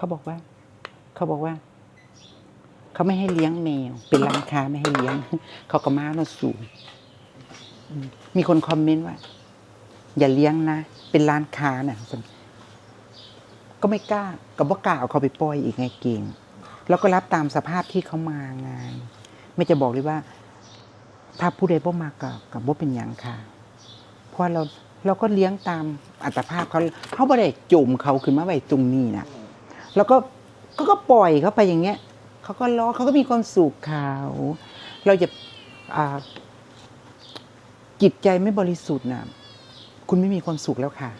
เขาบอกว่า เขาบอกว่า เขาไม่ให้เลี้ยงแมว เป็นร้านค้าไม่ให้เลี้ยง เขาก็มาโนสูงมีคนคอมเมนต์ว่า อย่าเลี้ยงนะ เป็นร้านค้าน่ะคนก็ไม่กล้าก็บ่กล้าเอาเขาไปปล่อยอีกไงเก่ง แล้วก็รับตามสภาพที่เขามาไงไม่จะบอกเลยว่า ถ้าผู้ใดบ่มากับกับบ่เป็นอย่างค่ะ เพราะเราเราก็เลี้ยงตามอัตภาพเขาเขาบ่ได้จุ่มเขาขึ้นมาไว้ตรงนี้นะ แล้วก็ก็ก็ปล่อยเขาไปอย่างเงี้ยเขาก็ล้อเขาก็มีความสุขเขาเราจะอ่าจิตใจไม่บริสุทธิ์นะคุณไม่มีความสุขแล้วค่ะ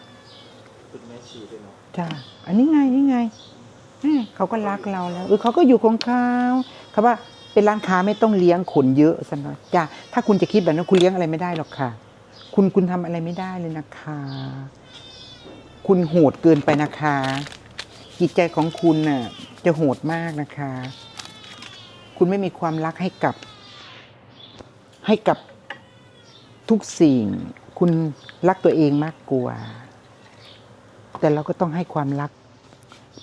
คุณแม่ชีด้วยเนาะจ้าอันนี้ไงนี่ไงแม่เขาก็รักเราแล้วเออเขาก็อยู่ของเขาเขาว่าเป็นร้านค้าไม่ต้องเลี้ยงขนเยอะสันนะจ้าถ้าคุณจะคิดแบบนั้นคุณเลี้ยงอะไรไม่ได้หรอกค่ะ คุณคุณทำอะไรไม่ได้เลยนะคะ คุณโหดเกินไปนะคะ จิตใจของคุณน่ะจะโหดมากนะคะ คุณไม่มีความรักให้กับ ให้กับทุกสิ่ง คุณรักตัวเองมากกว่า แต่เราก็ต้องให้ความรัก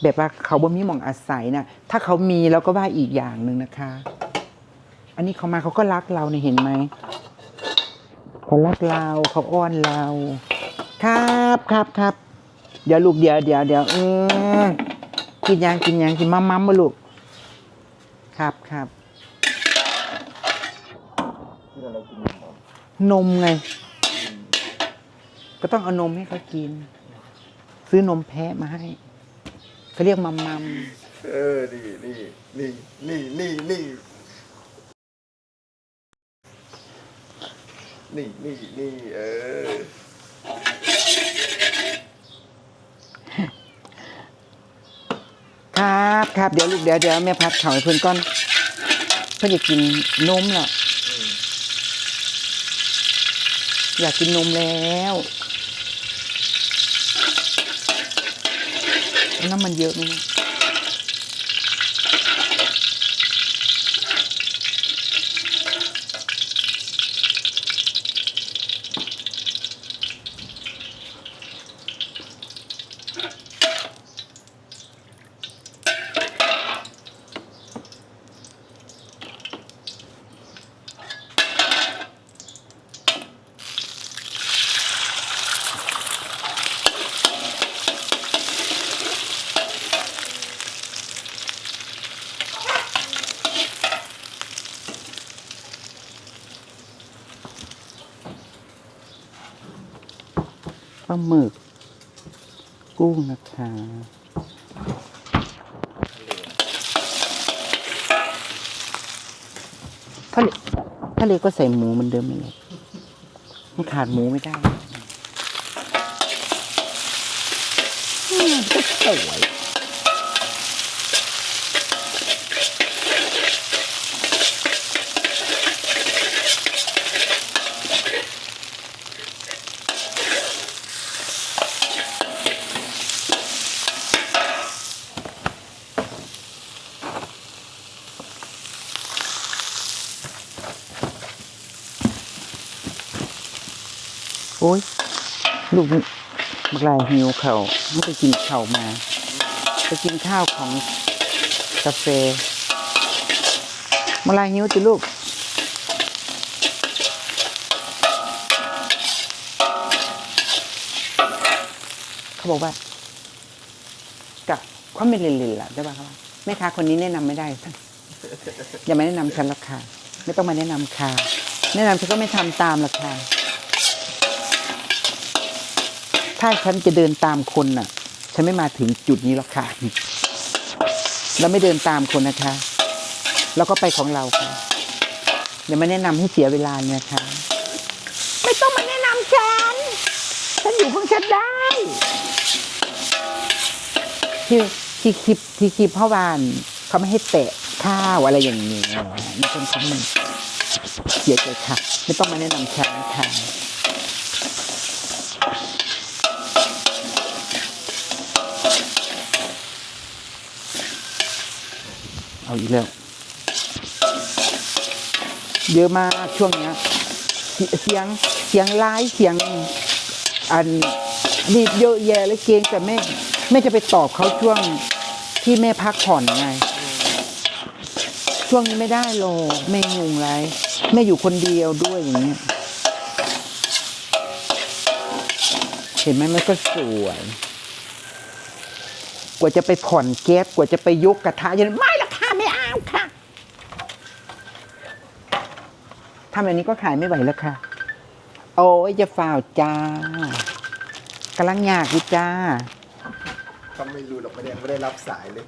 แบบว่าเขาบ่มีมองอาศัยนะถ้าเขามีเราก็ว่าอีกอย่างหนึ่งนะคะ อันนี้เขามาเขาก็รักเราเนี่ยเห็นไหมเขารักเราเขาอ้อนเรา ครับครับครับเดี๋ยวลูกเดี๋ยวเดี๋ยวเดี๋ยวเออ กินยังกินยังกินมัมมัมมาลูกครับครับนมนมไง ก็ต้องเอานมให้เขากิน ซื้อนมแพะมาให้เขาเรียกมัมมัมเออนี่นี่นี่นี่นี่นี่นี่นี่นี่เออ ครับครับเดี๋ยวลูกเดี๋ยวเดี๋ยวแม่พัดเข่าให้เพื่อนก่อน เพื่อนอยากกินนมแล้วอืมอยากกินนมแล้วน้ำมันเยอะไหมเนี่ย ปลาหมึก กุ้งนะคะทะเลทะเลก็ใส่หมูเหมือนเดิมไม่เลยมันขาดหมูไม่ได้สวย โอ้ย ลูกนี่บักลายหิวเขา่าวไม่ไปกินข้าวมา ไปกินข้าวของกาแฟบักลายหิวจิลูกเขาบอกว่า กับความเป็นเล่นล่ะได้ป่ะครับแม่ค้าคนนี้แนะนำไม่ได้ท่านอย่ามาแนะนำฉันหรอกค่ะ ไม่ต้องมาแนะนำค่ะ แนะนำฉันก็ไม่ทำตามหรอกค่ะ ถ้าฉันจะเดินตามคนน่ะ ฉันไม่มาถึงจุดนี้หรอกค่ะเราไม่เดินตามคนนะคะเราก็ไปของเราค่ะอย่ามาแนะนำให้เสียเวลาเนี่ยค่ะ ไม่ต้องมาแนะนำฉัน ฉันอยู่ของฉันได้ที่ที่คลิปที่คลิปพ่อวานเขาไม่ให้แตะข้าวอะไรอย่างนี้มีคนคอมเมนต์เสียใจค่ะ ไม่ต้องมาแนะนำฉันค่ะ เอาอีกแล้ว เยอะมากช่วงเนี้ย เสียงเสียงไลฟ์เสียงอันนี่เยอะแยะเลยเกงแต่ไม่ไม่จะไปตอบเขาช่วงที่แม่พักผ่อนไง ช่วงนี้ไม่ได้หรอกแม่งงไรแม่อยู่คนเดียวด้วยอย่างเงี้ยเห็นไหมมันก็สวย กว่าจะไปผ่อนแก๊สกว่าจะไปยกกระทะยังไม่ละค่ะไม่เอาค่ะทำแบบนี้ก็ขายไม่ไหวแล้วค่ะ โอ้ยจะฝ่าวจ้ากำลังยากอยู่จ้าเขาไม่รู้หรอกไม่ได้ไม่ได้รับสายเลย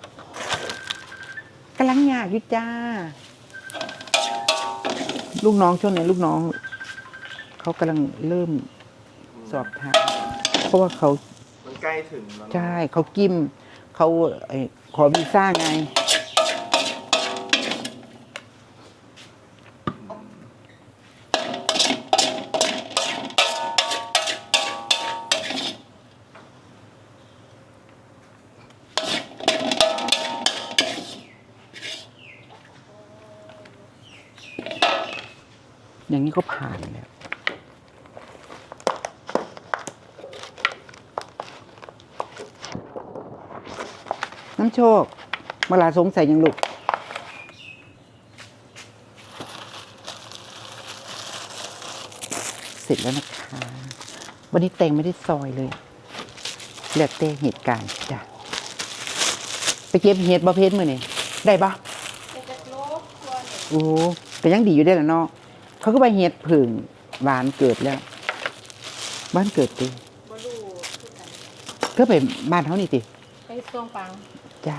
กำลังยากอยู่จ้า ลูกน้องช่วงนี้ลูกน้อง เขากำลังเริ่มสอบถามเพราะว่าเขามันใกล้ถึงแล้วนะใช่เขากิ้มเขาไอ้ขอวีซ่าไง อย่างนี้ก็ผ่านแล้วน้ำโชคเวลาสงสัยยังลูกเสร็จแล้วนะคะ วันนี้แตงไม่ได้ซอยเลยแล้วแต่เหตุการณ์จ้ะไปเก็บเห็ดบ่เพชรมือนี่ได้ปะโอ้แต่ยังดีอยู่ได้อละเนาะ เขาก็ไปเห็ดผึ่งหวานเกิดแล้ว บ้านเกิดติบ่รู้ก็ไปบ้านเขานี่ติไปส่งปังจ้า